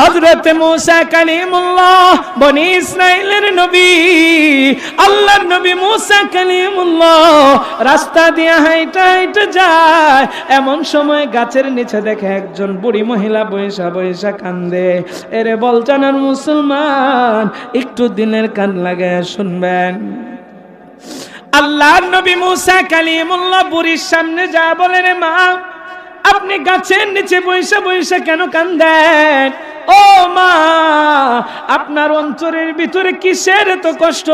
হযরত মুসা কালিমুল্লাহ, বনি ইসরাইলের নবী, আল্লাহর নবী মুসা কালিমুল্লাহ, রাস্তা দিয়ে হাইটা হাইটা যায়, এমন সময় গাছের নিচে দেখে একজন বুড়ি মহিলা বৈশা বৈশা কান্দে। এরে বলচানার মুসলমান, একটু দিনের কান লাগে শুনবেন। আল্লাহর নবী মুসা কালিমুল্লাহ বুড়ির সামনে যা বলে রে মা, আপনি গাছের নিচে বৈশা বৈশা কেন কান্দেন? ও মা, আপনার অন্তরের ভিতরে কিসের তো কষ্ট?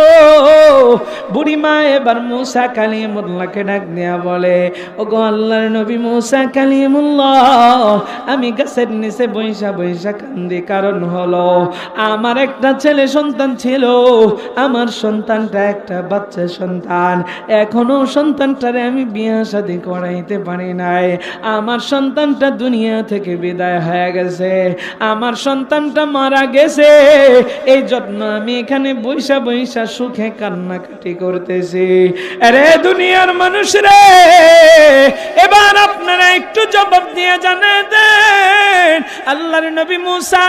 বুড়ি মা এবার মুসা কালিমুল্লাহকে ডাক দেয়া বলে ও গো আল্লাহর নবী মুসা কালিমুল্লাহ, আমি গাছের নিচে বৈশা বৈশা কান্দি, কারণ হলো আমার একটা ছেলে সন্তান ছিল, আমার সন্তানটা একটা বাচ্চা সন্তান, এখনও সন্তানটারে আমি বিয়া শাদি করাইতে পারি নাই, আমার সন্তানটা দুনিয়া থেকে বিদায় হয়ে গেছে, আমার সন্তানটা মারা গেছে। এই জন্য আমি এখানে বৈশা বৈশা সুখে কান্নাকাটি করতেছি। আরে দুনিয়ার মানুষ রে এবার আপনারা একটু জবাব দিয়ে জানে দেন। আল্লাহর নবী মুসা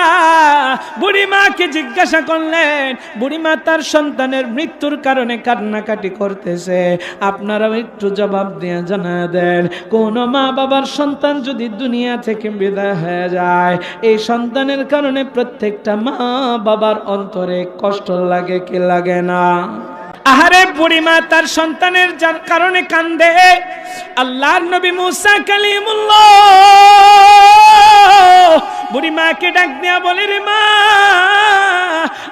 বুড়ি মাকে জিজ্ঞাসা করলেন বুড়ি মা তার সন্তানের মৃত্যুর কারণে কান্নাকাটি করতেছে। আপনারাও একটু জবাব দিয়ে জানা দেন, কোন মা বাবার সন্তান যদি দুনিয়া থেকে বিদায় হয়ে যায়, এই সন্তানের কারণে প্রত্যেকটা মা বাবার অন্তরে কষ্ট লাগে কি লাগে না? আহারে বুড়িমা তার সন্তানের যার কারণে কান্দে। আল্লাহর নবী মুসা কালিমুল্লাহ। বুড়িমাকে ডাক দেয়া বলে, রে মা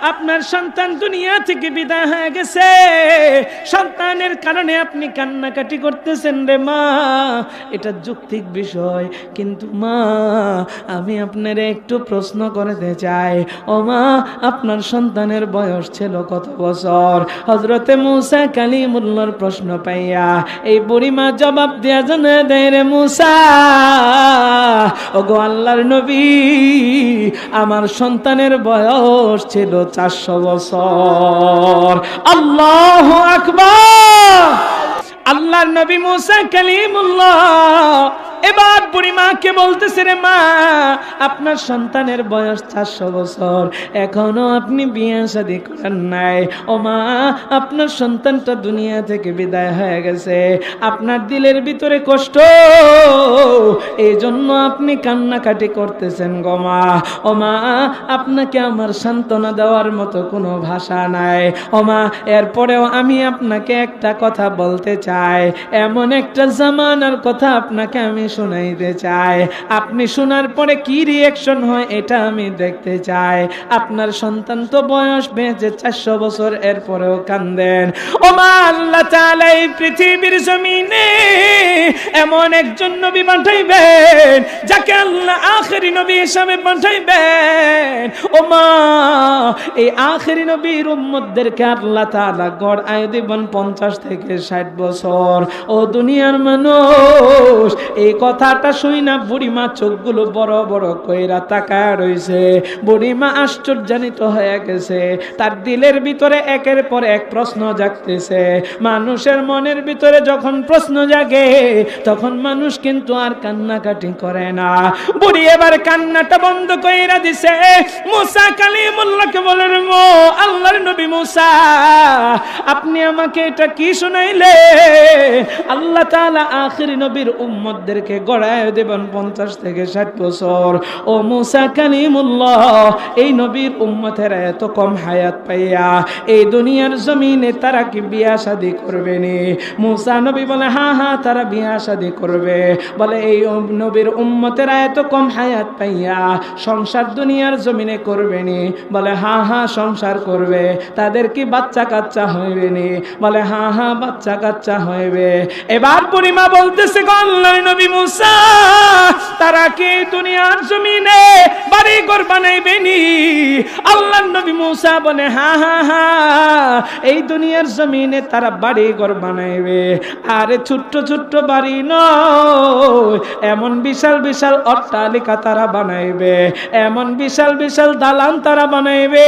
আপনার সন্তান দুনিয়া থেকে বিদায় হয়ে গেছে। সন্তানের কারণে আপনি কান্নাকাটি করতেছেন রে মা। এটা যৌক্তিক বিষয়। কিন্তু মা, আমি আপনার একটু প্রশ্ন করতে চাই। ও মা, আপনার সন্তানের বয়স ছিল কত বছর? হজরতে মুসা কালিমুল্লার প্রশ্ন পাইয়া এই বুড়িমা জবাব দেয়া জানা দেয় রে মূসা। ও গো আল্লাহর নবী, আমার সন্তানের বয়স ছিল চারশো বছর। আল্লাহ আকবর। আল্লাহ নবী মুসা কালিমুল্লাহ। এবার বুড়ি মাকে বলতেছে রে মা, আপনার সন্তানের বয়স চারশো বছর, এখনও আপনি বিয়ে শাদী করেন নাই। ও মা, আপনার সন্তানটা দুনিয়া থেকে বিদায় হয়ে গেছে, আপনার দিলের ভিতরে কষ্ট এই জন্য আপনি কান্নাকাটি করতেছেন গো মা। ও মা, আপনাকে আমার সান্ত্বনা দেওয়ার মতো কোনো ভাষা নাই। ও মা, এরপরেও আমি আপনাকে একটা কথা বলতে চাই। এমন একটা জামানার কথা আপনাকে আমি শোনাইতে চাই আপনি শোনার পরে কি রিয়েকশন হয় এটা আমি দেখতে চাই। আপনার সন্তান তো বয়স বেঁচে চারশো বছর, এরপরেও কান্দেন। ও মা আল্লাহ এই পৃথিবীর জমিনে এমন একজন নবী পাঠাইবেন, যাকে আল্লাহ আখেরি নবী হিসাবে পাঠাইবেন। ও মা এই আখেরি নবীর উম্মতদেরকে আল্লাহ তাআলা গড় আয়ু দিবেন পঞ্চাশ থেকে ষাট বছর। ও দুনিয়ার মানুষ, এই কথাটা শুই না, বুড়িমা চোখগুলো বড় বড় কইরা তাকায় রইছে। বুড়িমা আশ্চর্যান্বিত হয়ে গেছে। তার দিলের ভিতরে একের পর এক প্রশ্ন জাগতেছে। মানুষের মনের ভিতরে যখন প্রশ্ন জাগে, তখন মানুষ কিন্তু আর কান্নাকাটি করে না। বুড়ি এবার কান্নাটা বন্ধ কইরা দিছে, মুসা কালিমুল্লাহকে বলেন মো, আল্লাহর নবী মুসা, আপনি আমাকে এটা কি শুনাইলে? আল্লাহ তাআলা আখির নবীর উম্মতদেরকে গড়ায় দেবেন পঞ্চাশ থেকে ষাট বছর। ও মুসা কালিমুল্লাহ, এই নবীর উম্মতেরা এত কম হায়াত পাইয়া এই দুনিয়ার জমিনে তারা কি বিয়া শাদি করবে নি মুসা নবী বলে, হা হ্যাঁ তারা বিয়া শাদি করবে। বলে, এই নবীর উম্মতেরা এত কম হায়াত পাইয়া সংসার দুনিয়ার জমিনে করবে নি বলে হ্যাঁ হ্যাঁ সংসার করবে। তাদের কি বাচ্চা কাচ্চা হইবে নি বলে, হা হা, বাচ্চা কাচ্চা হইবে। এবার পরিমা বলতেছে গো আল্লাহর নবী মুসা, তারা কি দুনিয়ার জমিনে বাড়ি ঘর বানাইবে নি আল্লাহর নবী মুসা বলে হ্যাঁ হ্যাঁ হ্যাঁ এই দুনিয়ার জমিনে তারা বাড়ি ঘর বানাইবে। আরে ছোট্ট ছোট্ট বাড়ি নয়, এমন বিশাল বিশাল অট্টালিকা তারা বানাইবে, এমন বিশাল বিশাল দালান তারা বানাইবে।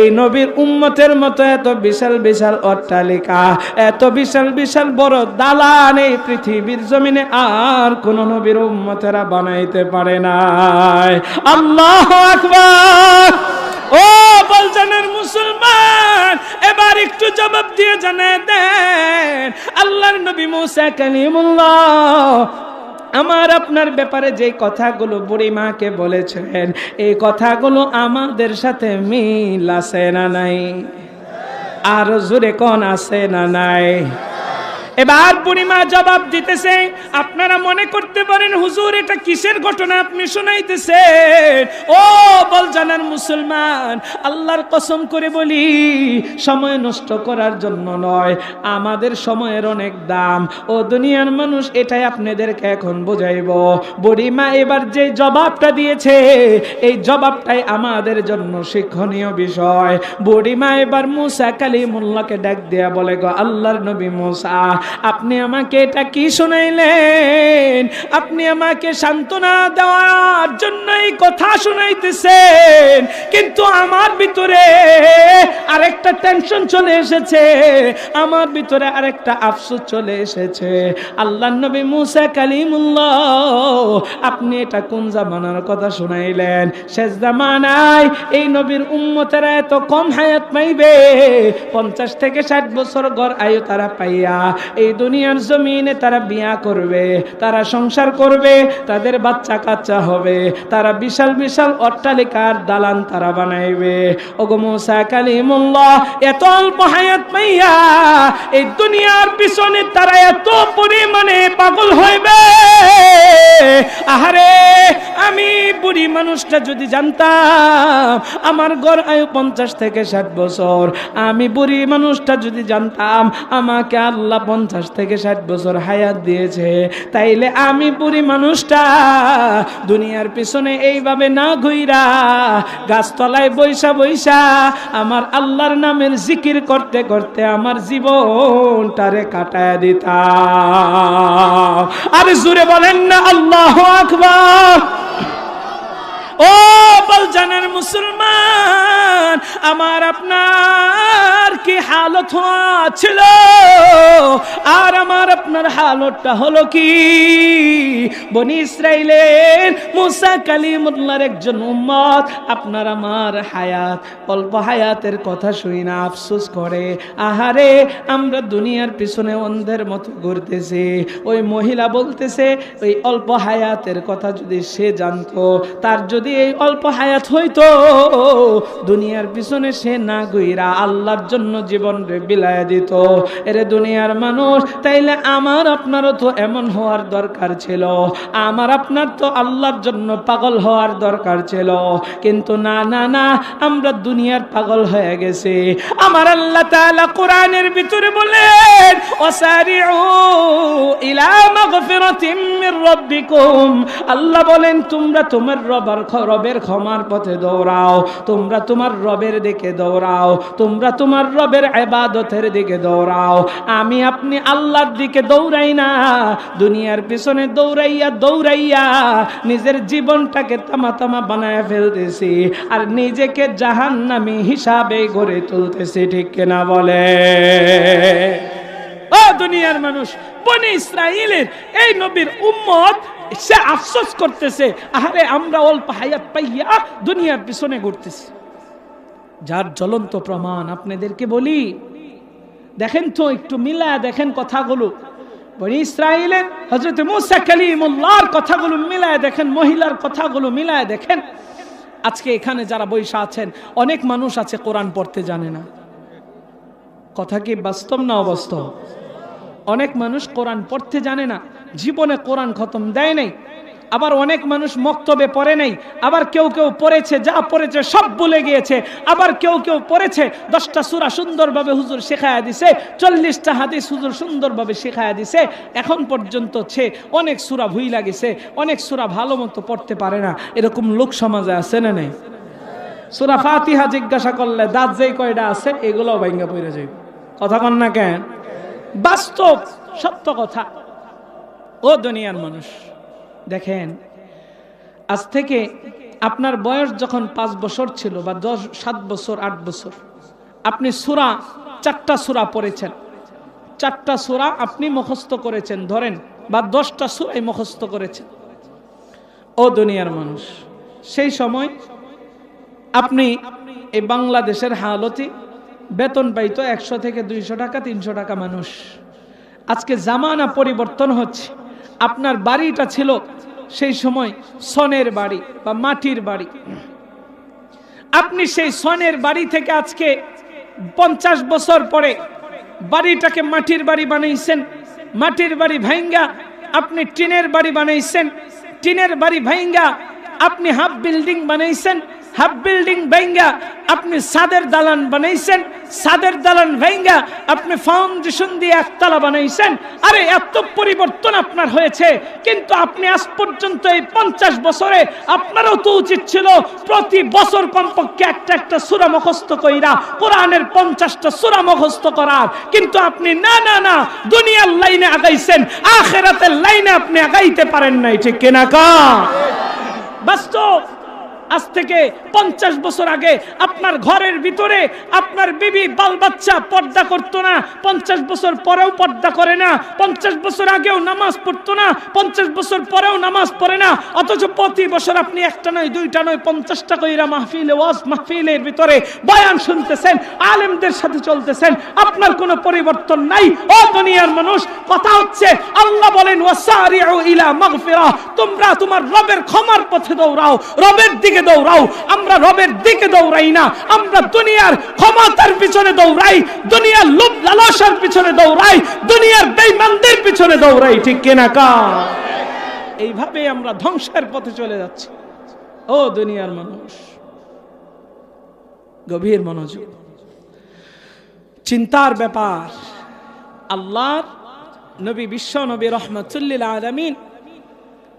এই নবীর উম্মতের মতো এত বিশাল বিশাল অট্টালিকা, এত বিশাল বিশাল বড় দালান এই পৃথিবীর জমিনে আর কোন নবীর উম্মতেরা বানাইতে পারে নাই। আল্লাহ আকবার। ও বলজানের মুসলমান, এবার একটু জবাব দিয়ে জানায় দেন, আল্লাহর নবী মুসা কালিমুল্লাহ, আমার আপনার ব্যাপারে যে কথাগুলো বুড়ি মাকে বলেছেন, এই কথাগুলো আমাদের সাথে মিল আছে না নাই? আর জোরে কোন আছে না নাই? এবার বুড়িমা জবাব দিতেছে, আপনারা মনে করতে পারেন, হুজুর, এটা কিসের ঘটনা? আপনি শোনাইতেছেন ও বল জানার মুসলমান, আল্লাহর কসম করে বলি, সময় নষ্ট করার জন্য নয়, আমাদের সময়ের অনেক দাম। ও দুনিয়ার মানুষ, এটাই আপনাদেরকে এখন বোঝাইব। বুড়িমা এবার যে জবাবটা দিয়েছে, এই জবাবটাই আমাদের জন্য শিক্ষণীয় বিষয়। বুড়িমা এবার মুসা কালিমুল্লাহকে ডাক দেয়া বলে, গো আল্লাহর নবী মুসা আপনি আমাকে এটা কি শুনাইলেন? আপনি আমাকে সান্ত্বনা দেওয়ার জন্যই কথা শুনাইতেছেন, কিন্তু আমার ভিতরে আরেকটা টেনশন চলে এসেছে, আমার ভিতরে আরেকটা আফসোস চলে এসেছে। আল্লাহ নবী মুসা কালিমুল্লাহ, আপনি এটা কোন জামানার কথা শুনাইলেন? শেষ জামানায় এই নবীর উম্মতেরা এত কম হায়াত পাইবে, পঞ্চাশ থেকে ষাট বছর গড় আয়ু তারা পাইয়া এই দুনিয়ার জমিনে তারা বিয়া করবে, তারা সংসার করবে, তাদের বাচ্চা কাচ্চা হবে, তারা বিশাল বিশাল অট্টালিকার দালান তারা বানাইবে। ওগো মোসা কালিমুল্লাহ, এত অল্প হায়াত পাইয়া এই দুনিয়ার পিছনে তারা এত পরিমাণে পাগল হইবে। আহারে, আমি বুড়ি মানুষটা যদি জানতাম, আমার গড় আয়ু পঞ্চাশ থেকে ষাট বছর, আমি বুড়ি মানুষটা যদি জানতাম, আমাকে আল্লাহ পঞ্চাশ থেকে ষাট বছর হায়াত দিয়েছে, তাইলে আমি পুরী মানুষটা দুনিয়ার পিছনে এইভাবে না ঘুইরা গাছতলায় বৈশা বৈশা আমার আল্লাহর নামের জিকির করতে করতে আমার জীবনটারে কাটায় দিতাম। আরে জুড়ে বলেন না, আল্লাহ আকবার। ও বলজানের মুসলমান, আমার আপনার কি হালত ছিল? আর আমার আপনার হালতটা হলো কি? বনি ইসরাইলের মুসা কালিমুল্লার একজন উম্মত, আপনার আমার হায়াত। অল্প হায়াতের কথা শুই না, আফসোস করে। আহারে, আমরা দুনিয়ার পিছনে অন্ধের মতো ঘুরতেছি। ওই মহিলা বলতেছে, ওই অল্প হায়াতের কথা যদি সে জানতো, তার যদি এই অল্প হায়াত হইতো, দুনিয়ার পিছনে সে না গইরা আল্লাহর জন্য জীবন রে বিলায় দিত। এরে দুনিয়ার মানুষ, তাইলে আমার আপনারও তো এমন হওয়ার দরকার ছিল। আমার আপনার তো আল্লাহর জন্য পাগল হওয়ার দরকার ছিল। কিন্তু না না না, আমরা দুনিয়ার পাগল হয়ে গেছি। আমার আল্লাহ তাআলা কোরআনের ভিতরে বলেন, ওয়াসারিউ ইলা মাগফিরাতিম মির রাব্বিকুম। আল্লাহ বলেন, তোমরা তোমার রবার রবের ক্ষমার পথে দৌড়াও। তোমরা তোমার রবের দিকে দৌড়াও। তোমরা তোমার রবের ইবাদতের দিকে দৌড়াও। আমি আপনি আল্লাহর দিকে দৌড়াই না। দুনিয়ার পিছনে দৌড়াইয়া দৌড়াইয়া নিজের জীবনটাকে তামা তামা বানায় ফেলতেছি আর নিজেকে জাহান্নামী হিসাবে গড়ে তুলতেছি, ঠিক কিনা বলে? ও দুনিয়ার মানুষ, বনি ইসরায়েলের এই নবীর উম্মত সে আফসোস করতেছে, আহারে আমরা অল্প হায়াত পাইয়া দুনিয়ার পিছনে ঘুরতেছি। যার জ্বলন্ত প্রমাণ আপনাদেরকে বলি, দেখেন তো একটু মিলা দেখেন কথাগুলো। বনি ইসরায়েলের হজরত মুসা কালিমুল্লাহর কথাগুলো মিলায় দেখেন, মহিলার কথাগুলো মিলায় দেখেন। আজকে এখানে যারা বৈশা আছেন, অনেক মানুষ আছে কোরআন পড়তে জানে না। কথা কি বাস্তব না অবাস্তব? অনেক মানুষ কোরআন পড়তে জানে না, জীবনে কোরআন খতম দেয় নাই, আবার অনেক মানুষ মক্তবে পড়ে নাই, আবার কেউ কেউ পড়েছে, যা পড়েছে সব ভুলে গিয়েছে, আবার কেউ কেউ পড়েছে, দশটা সুরা সুন্দরভাবে হুজুর শেখায়া দিছে, চল্লিশটা হাদিস হুজুর সুন্দরভাবে শেখায়া দিছে, এখন পর্যন্ত সে অনেক সুরা ভুই লাগিছে, অনেক সুরা ভালো মতো পড়তে পারে না, এরকম লোক সমাজে আছে না নেই? সুরা ফাতিহা জিজ্ঞাসা করলে দাঁত যেই কয়টা আছে এগুলো ভাঙ্গা পড়ে যাবে কথা কন না কেন? বাস্তব, সত্য কথা। ও দুনিয়ার মানুষ, দেখেন, আজ থেকে আপনার বয়স যখন পাঁচ বছর ছিল বা দশ, সাত বছর, আট বছর, আপনি সুরা, চারটা সুরা পড়েছেন। চারটা সুরা আপনি মুখস্থ করেছেন, ধরেন, বা দশটা সুরাই মুখস্থ করেছেন। ও দুনিয়ার মানুষ, সেই সময় আপনি এই বাংলাদেশের হালতে বেতন পাইতো একশো থেকে দুইশো টাকা, তিনশো টাকা মানুষ। আজকে জামানা পরিবর্তন হচ্ছে। আপনার বাড়িটা ছিল সেই সময় সনের বাড়ি বা মাটির বাড়ি। আপনি সেই সনের বাড়ি থেকে আজকে পঞ্চাশ বছর পরে বাড়িটাকে মাটির বাড়ি বানাইছেন। মাটির বাড়ি ভাইঙ্গা আপনি টিনের বাড়ি বানাইছেন। টিনের বাড়ি ভাইঙ্গা আপনি হাফ বিল্ডিং বানাইছেন। হাফ বিল্ডিং ভাইঙ্গা আপনি সাদের দালান বানাইছেন, সাদের দালান ভাইঙ্গা আপনি ফাউন্ডেশন দিয়ে একতলা বানাইছেন। আরে, এত পরিবর্তন আপনার হয়েছে, কিন্তু আপনি আজ পর্যন্ত এই পঞ্চাশ বছরে আপনারও তো উচিত ছিল প্রতি বছর কমপক্ষে একটা একটা সুরা মুখস্থ কইরা, কোরআনের পঞ্চাশটা সুরা মুখস্থ করার। কিন্তু আপনি না না না, দুনিয়ার লাইনে আগাইছেন, আখেরাতের লাইনে আপনি আগাইতে পারেন নাই, ঠিক কিনা কা বাস্তব। আজ থেকে পঞ্চাশ বছর আগে আপনার ঘরের ভিতরে আপনার বিবি বাল বাচ্চা পর্দা করতো না। পঞ্চাশ বছর পরেও পর্দা করে না। পঞ্চাশ বছর আগেও নামাজ পড়তো না। পঞ্চাশ বছর পরেও নামাজ পড়ে না। অথচ প্রতি বছর আপনি একটা নয়, দুইটা নয়, পঞ্চাশটা কইরা মাহফিলে, ওয়াজ মাহফিলের ভিতরে বয়ান শুনতেছেন, আলেমদের সাথে চলতেছেন। আপনার কোনো পরিবর্তন নাই। ও দুনিয়ার মানুষ, কথা হচ্ছে, আল্লাহ বলেন, ওয়াসারিউ ইলা মাগফিরা। তোমরা তোমার রবের ক্ষমার পথে দৌড়াও। রবের দিকে দৌড়াও, আমরা রবের দিকে দৌড়াই না, আমরা দুনিয়ার ক্ষমতার পিছনে দৌড়াই, দুনিয়ার লোভ লালসার পিছনে দৌড়াই, দুনিয়ার বেঈমানদের পিছনে দৌড়াই, ঠিক কিনা কা? এইভাবে আমরা ধ্বংসের পথে চলে যাচ্ছি। ও দুনিয়ার মানুষ, গভীর মনোযোগ। চিন্তার ব্যাপার, আল্লাহর নবী বিশ্ব নবী রহমতুল্লিল আলমিন,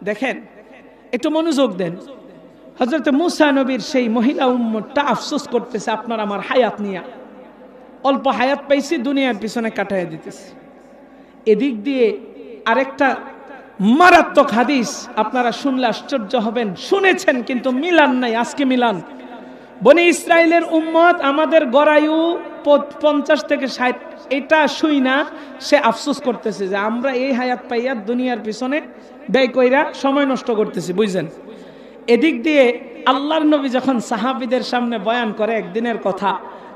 দেখেন, একটু মনোযোগ দেন। হজরত মুসা নবীর সেই মহিলা উম্মতটা আফসোস করতেছে, আপনার আমার হায়াত নিয়ে। অল্প হায়াত পাইছি, দুনিয়ার পিছনে কাটাইয়া দিতেছে। এদিক দিয়ে আরেকটা মারাত্মক হাদিস, আপনারা শুনলে আশ্চর্য হবেন। শুনেছেন, কিন্তু মিলান নাই, আজকে মিলান। বনি ইসরায়েলের উম্মত আমাদের গড়ায়ু পঞ্চাশ থেকে ষাট, এটা শুই না, সে আফসোস করতেছে যে আমরা এই হায়াত পাইয়া দুনিয়ার পিছনে ব্যয় কইরা সময় নষ্ট করতেছি, বুঝছেন? এদিক দিয়ে আল্লাহর নবী যখন সাহাবিদের সামনে বয়ান করে একদিনের কথা,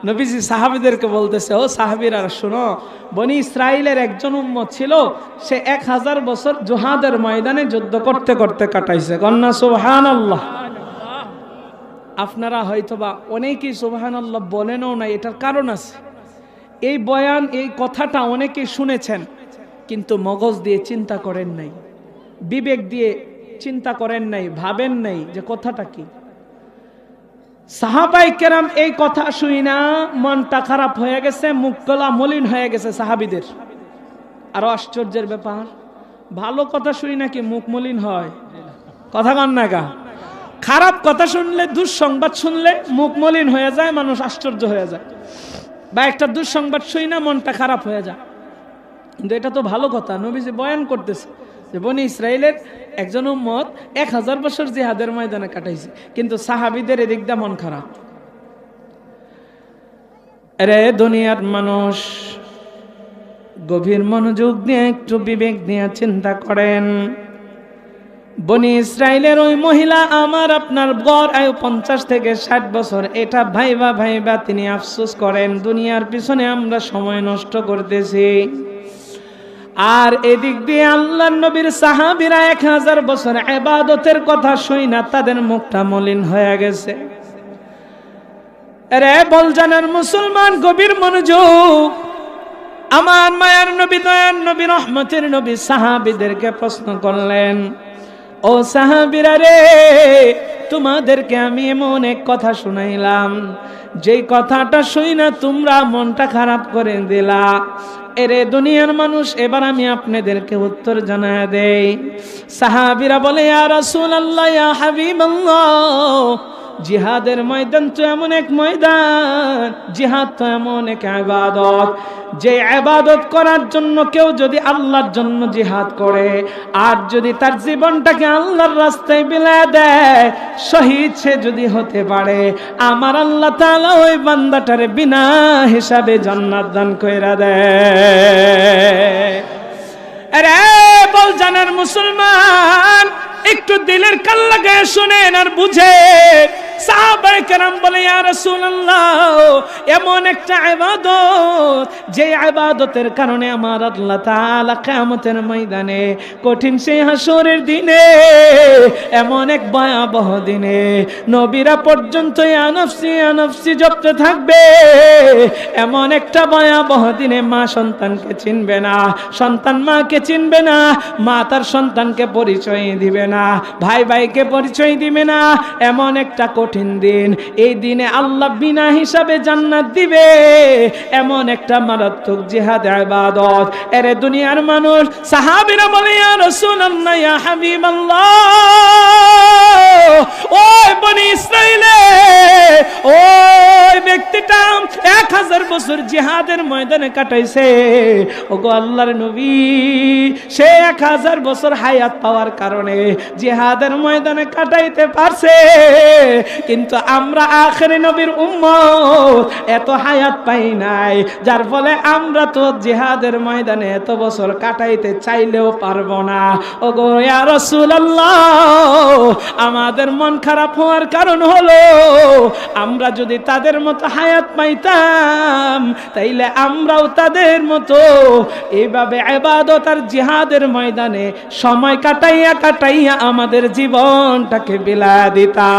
নবীজি সাহাবিদেরকে বলতেছে, ও সাহাবিরা, শোনো, বনি ইসরায়েলের একজন উম্মত ছিল, সে এক হাজার বছর জোহাদের ময়দানে যুদ্ধ করতে করতে কাটাইছে। কন্যা সুবহান আল্লাহ আপনারা হয়তোবা অনেকেই সুবহান আল্লাহ বলেনও না এটার কারণ আছে। এই বয়ান, এই কথাটা অনেকেই শুনেছেন, কিন্তু মগজ দিয়ে চিন্তা করেন নাই। বিবেক দিয়ে চিন্তা করেন নাই, ভাবেন নাই যে কথাটা কি। সাহাবাই কেরাম এই কথা শুই না, মনটা খারাপ হয়ে গেছে, মুখ গলা মলিন হয়ে গেছে সাহাবিদের। আরও আশ্চর্যের ব্যাপার, ভালো কথা শুই নাকি মুখ মলিন হয়? কথা কন না গা। খারাপ কথা শুনলে, দুঃসংবাদ শুনলে মুখ মলিন হয়ে যায়, মানুষ আশ্চর্য হয়ে যায়। বা একটা দুঃসংবাদ শুই না, মনটা খারাপ হয়ে যায়। কিন্তু এটা তো ভালো কথা, নবীজি বয়ান করতেছে। যে বনি ইসরায়েলের একজন উম্মত এক হাজার বছর জিহাদের ময়দানে কাটাইছে, কিন্তু সাহাবিদের এদিক মন খারাপ। রে দুনিয়ার মানুষ, গভীর মনোযোগ দিয়ে, একটু বিবেক দিয়ে চিন্তা করেন। বনি ইসরায়েলের ওই মহিলা আমার আপনার গড় আয়ু পঞ্চাশ থেকে ষাট বছর, এটা ভাইবা ভাইবা তিনি আফসোস করেন, দুনিয়ার পিছনে আমরা সময় নষ্ট করতেছি। আর এদিক দিয়ে আল্লাহ নবীর সাহাবিরা এক হাজার বছর এবাদতের কথা শুই না তাদের মুখটা মলিন হয়ে গেছে। রে বল জানার মুসলমান গভীর মনোযোগ। আমার মায়ার নবী, দয়ার নবী, রহমতের নবী সাহাবিদেরকে প্রশ্ন করলেন, ও সাহাবিরা রে, তোমাদেরকে আমি এমন এক কথা শুনাইলাম। যেই কথাটা শুই না তোমরা মনটা খারাপ করে দিলা। এরে দুনিয়ার মানুষ, এবার আমি আপনাদেরকে উত্তর জানা দেই। সাহাবিরা বলে আর রাসূলুল্লাহ, ইয়া হাবিবাল্লাহ জিহাদের ময়দান তো এমন এক ময়দান, জিহাদ তো এমন এক আবাদত। যে আবাদত করার জন্য কেউ যদি আল্লাহর জন্য জিহাদ করে, আর যদি তার জীবনটাকে আল্লাহর রাস্তায় বিলা দেয়, শহীদ সে যদি হতে পারে, আমার আল্লাহ তাআলা ওই বান্দাটারে বিনা হিসাবে জান্নাত দান কইরা দেয়। আরে বল জানার মুসলমান, একটু দিলের কাল লাগায় শুনেন আর বুঝে সাহাবায়ে কেরাম বলে এমন একটা ইবাদত, যে কারণে আমার আল্লাহ ময়দানে কঠিন সেই হাসরের দিনে, এমন এক ভয়াবহ দিনে নবীরা পর্যন্ত জপতে থাকবে। এমন একটা ভয়াবহ দিনে মা সন্তানকে চিনবে না, সন্তান মাকে চিনবে না, মা তার সন্তানকে পরিচয় দিবে না ভাই ভাইকে পরিচয় দিবে না, এমন একটা কঠিন দিন। এই দিনে আল্লাহ বিনা হিসাবে জান্নাত দিবে। এমন একটা মারাত্মক জিহাদ, ইবাদত। এরে দুনিয়ার মানুষ, সাহাবীরা বলে, ইয়া রাসূলুল্লাহ, ইয়া হাবিবাল্লাহ। ওই বনি ইসরাইলে ওই ব্যক্তিটা এক হাজার বছর জিহাদের ময়দানে কাটাইছে। ওগো আল্লাহর নবী, সে এক হাজার বছর হায়াত পাওয়ার কারণে জিহাদের ময়দানে কাটাইতে পারছে। কিন্তু আমরা আখেরি নবীর উম্মত, এত হায়াত পাই নাই। যার ফলে আমরা তো জিহাদের ময়দানে এত বছর কাটাইতে চাইলেও পারব না। ওগো, ইয়া রাসূলুল্লাহ, আমাদের মন খারাপ হওয়ার কারণ হলো, আমরা যদি তাদের মতো হায়াত পাইতাম, তাইলে আমরাও তাদের মতো এইভাবে এবাদত আর জিহাদের ময়দানে সময় কাটাইয়া কাটাইয়া আমাদের জীবনটাকে বিলা দিতা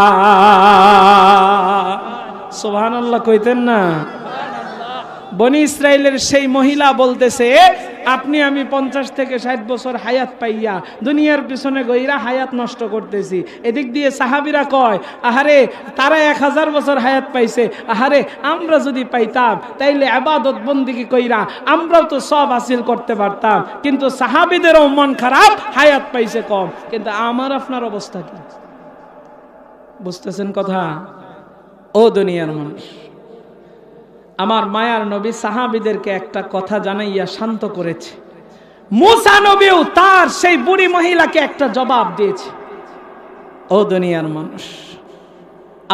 সোহান আল্লাহ কইতেন না। বনি ইসরায়েলের সেই মহিলা বলতেছে, আপনি আমি পঞ্চাশ থেকে ষাট বছর হায়াত পাইয়া দুনিয়ার পিছনে গইরা হায়াত নষ্ট করতেছি। এদিক দিয়ে সাহাবিরা কয়, আহারে, তারা এক হাজার বছর হায়াত পাইছে। আহারে, আমরা যদি পাইতাম, তাইলে আবাদত বন্দিকে কইরা আমরাও তো সব হাসিল করতে পারতাম। কিন্তু সাহাবিদেরও মন খারাপ, হায়াত পাইছে কম। কিন্তু আমার আপনার অবস্থা কি? বুঝতেছেন কথা? ও দুনিয়ার মানুষ, আমার মায়ার নবী সাহাবিদেরকে একটা কথা জানাইয়া শান্ত করেছে। মুসা নবীও তার সেই বুড়ি মহিলাকে একটা জবাব দিয়েছে। ও দুনিয়ার মানুষ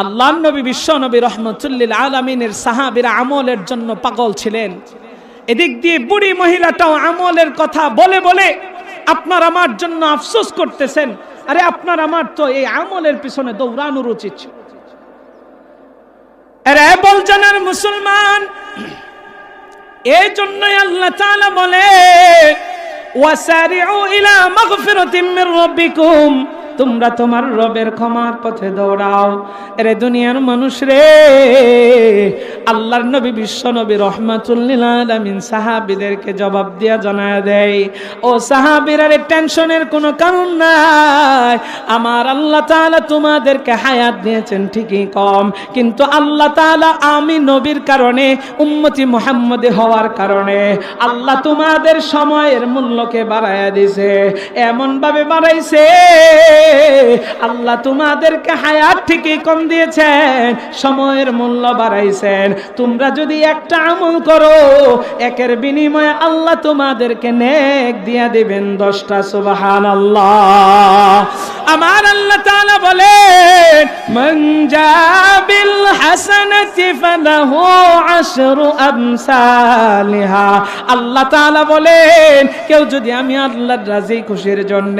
আল্লাহ নবী বিশ্ব নবী রহমতুল্লিল আলমিনের সাহাবিরা আমলের জন্য পাগল ছিলেন। এদিক দিয়ে বুড়ি মহিলাটাও আমলের কথা বলে বলে, আপনার আমার জন্য আফসোস করতেছেন আরে আপনার আমার তো এই আমলের পিছনে দৌড়ানোর উচিত জানার মুসলমান, এই জন্যই আল্লাহ বলে, ওয়াসারিউ ইলা মাগফিরাতিম মির রাব্বিকুম। তোমরা তোমার রবের ক্ষমার পথে দৌড়াও। এরে দুনিয়ার মানুষ রে, আল্লাহর নবী বিশ্ব নবী রহমাতুল্লিল আলামিন সাহাবীদেরকে জবাব দিয়া জানায় দেয়, ও সাহাবীরা রে, টেনশনের কোনো কারণ নাই। আমার আল্লাহ তাআলা তোমাদেরকে হায়াত দিয়েছেন ঠিকই কম। কিন্তু আল্লাহ তাআলা আমি নবীর কারণে, উম্মতি মুহাম্মদে হওয়ার কারণে, আল্লাহ তোমাদের সময়ের মূল্যকে বাড়াইয়া দিছে এমন ভাবে বাড়াইছে আল্লাহ তোমাদেরকে হায়াত ঠিকই কম দিয়েছেন, সময়ের মূল্য বাড়াইছেন। তোমরা যদি একটা আমল করো, একের বিনিময়ে আল্লাহ তোমাদেরকে নেক দিয়া দেবেন দশটা সুবাহান আল্লাহ আমার আল্লাহ তাআলা বলেন, মান জাবিল হাসানাতি ফালাহু আশরু আমসালিহা। আল্লাহ তাআলা বলেন, কেউ যদি আমি আল্লাহর রাজি খুশির জন্য,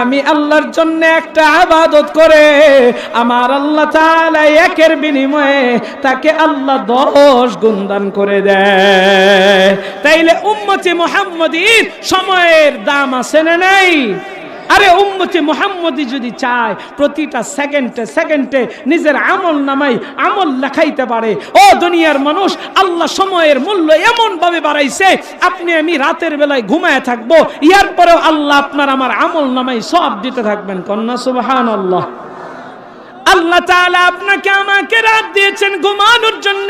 আমি আল্লাহর জন্য একটা আবাদত করে, আমার আল্লাহ তাআলা একের বিনিময়ে তাকে আল্লাহ দশ গুণ দান করে দেয়। তাইলে উম্মতি মুহাম্মদীর সময়ের দাম আছে না নাই? আরে উম্মতি মুহাম্মদি যদি চায়, প্রতিটা সেকেন্ডে সেকেন্ডে নিজের আমল নামাই আমল লেখাইতে পারে। ও দুনিয়ার মানুষ, আল্লাহ সময়ের মূল্য এমন ভাবে বাড়াইছে, আপনি আমি রাতের বেলায় ঘুমায় থাকব, ইয়ার পরেও আল্লাহ আপনার আমার আমল নামাই সব দিতে থাকবেন। কন্যা সুবহান আল্লাহ আল্লাহ তাআলা আপনাকে আমাকে রাত দিয়েছেন ঘুমানোর জন্য।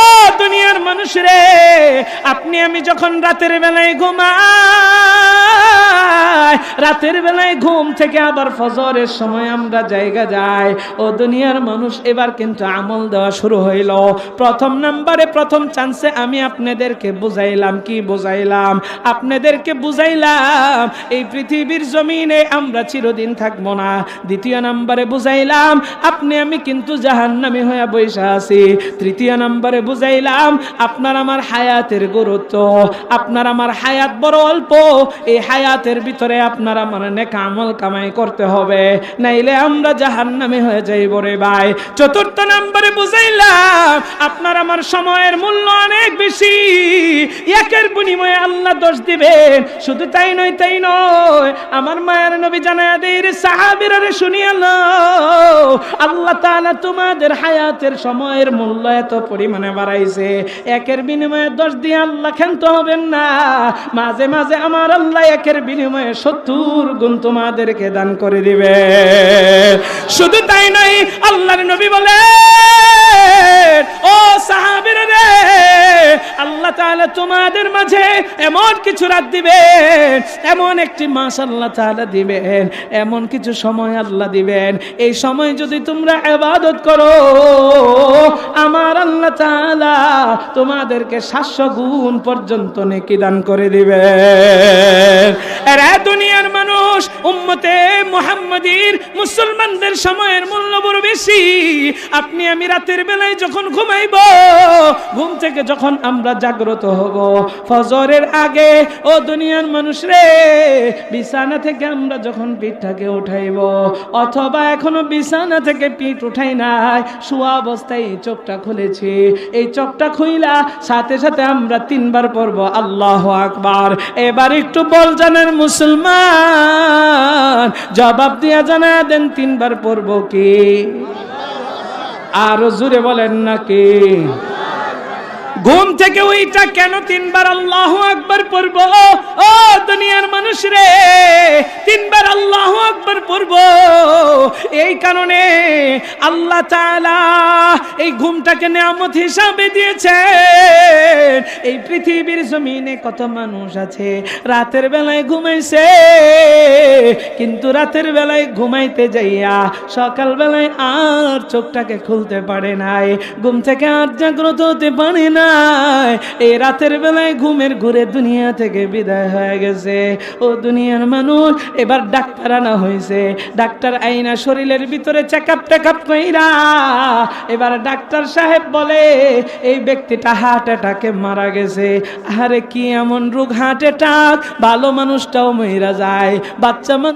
ও দুনিয়ার মানুষ রে, আপনি আমি যখন রাতের বেলায় ঘুমাই, রাতের বেলায় ঘুম থেকে আবার ফজরের সময় আমরা জায়গা যাই। ও দুনিয়ার মানুষ, এবার কিন্তু আমল দেওয়া শুরু হইল। প্রথম নাম্বারে প্রথম চান্সে আমি আপনাদেরকে বুঝাইলাম, কি বুঝাইলাম? আপনাদেরকে বুঝাইলাম, এই পৃথিবীর জমিনে আমরা চিরদিন থাকব না। দ্বিতীয় নাম্বারে বুঝাইলাম, আপনি আমি কিন্তু জাহান্নামি হয়ে বৈশা আছি। তৃতীয় নাম্বারে বুঝাইলাম, আপনার আমার হায়াতের গুরুত্ব, আপনার আমার হায়াত বড় অল্প, এই হায়াতের ভিতরে আপনার আমার নেক আমল কামাই করতে হবে, নাইলে আমরা জাহান্নামি হয়ে যাইব রে ভাই। চতুর্থ নাম্বারে বুঝাইলাম, আপনার আমার সময়ের মূল্য অনেক বেশি, একের বিনিময়ে আল্লাহ দোষ দিবেন, শুধু তাই নয় তাই নয়, আমার মায়ের নবী জানায় দেই রে সাহাবীরা রে আল্লাহ তাআলা তোমাদের হায়াতের সময়ের মূল্য এত পরিমাণে বাড়াইছে। একের বিনিময়ে দোষ দিয়ে আল্লাহ ক্ষান্ত হবেন না। মাঝে মাঝে আমার আল্লাহ একের বিনিময়ে সত্তর গুণ তোমাদেরকে দান করে দিবে। শুধু তাই নয়, আল্লাহর নবী বলে, ও সাহাবীরা রে, আল্লাহ তাহলে তোমাদের মাঝে এমন কিছু রাত দিবেন, এমন একটি মাস আল্লাহ তাআলা দিবেন, এমন কিছু সময় আল্লাহ দিবেন। এই সময় যদি তোমরা ইবাদত করো আমার আল্লাহ তাআলা তোমাদেরকে সাতশো গুণ পর্যন্ত নেকি দান করে দিবেন। এরা দুনিয়ার মানুষ উম্মতে মুহাম্মাদির মুসলমানদের সময়ের মূল্য বড় বেশি। আপনি, আমি রাতের বেলায় যখন ঘুমাইব, ঘুম থেকে যখন আমরা জাগ্রত হব, ফজরের আগে, ও দুনিয়ার মানুষ রে, বিছানা থেকে আমরা যখন পিঠটাকে উঠাইব, অথবা এখনও বিছানা থেকে পিঠ উঠাই নাই, শোয়া অবস্থায় এই চোখটা খুলেছে। এই চোখটা খুইলা সাথে সাথে আমরা তিনবার পড়ব, আল্লাহ আকবার। এবার একটু বল জানেন মুসলমান, জবাব দিয়া জানা দেন, তিনবার পড়ব কি? আরও জুড়ে বলেন নাকি? ঘুম থেকে ওইটা কেন তিনবার আল্লাহ আকবার পড়ব? ও দুনিয়ার মানুষ রে, তিনবার আল্লাহ আকবার পড়ব। এই কারণে আল্লাহ তাআলা এই ঘুমটাকে নিয়ামত হিসাবে দিয়েছে এই পৃথিবীর জমিনে কত মানুষ আছে, রাতের বেলায় ঘুমাইছে, কিন্তু রাতের বেলায় ঘুমাইতে যাইয়া সকাল বেলায় আর চোখটাকে খুলতে পারে নাই। ঘুম থেকে আর জাগ্রত হতে পারে নাই। এই রাতের বেলায় ঘুমের ঘুরে দুনিয়া থেকে বিদায় হয়ে গেছে। ও দুনিয়ার মানুষ, এবার ডাক্তার আনা হয়েছে। ডাক্তার আইনা শরীরের ভিতরে চেক আপ টেকআপ কইরা এবার ডাক্তার সাহেব বলে, এই ব্যক্তিটা হার্ট অ্যাটাকে মারা গেছে। আরে কি এমন রোগ হার্ট অ্যাটাক ভালো মানুষটাও মহিরা যায়। বাচ্চা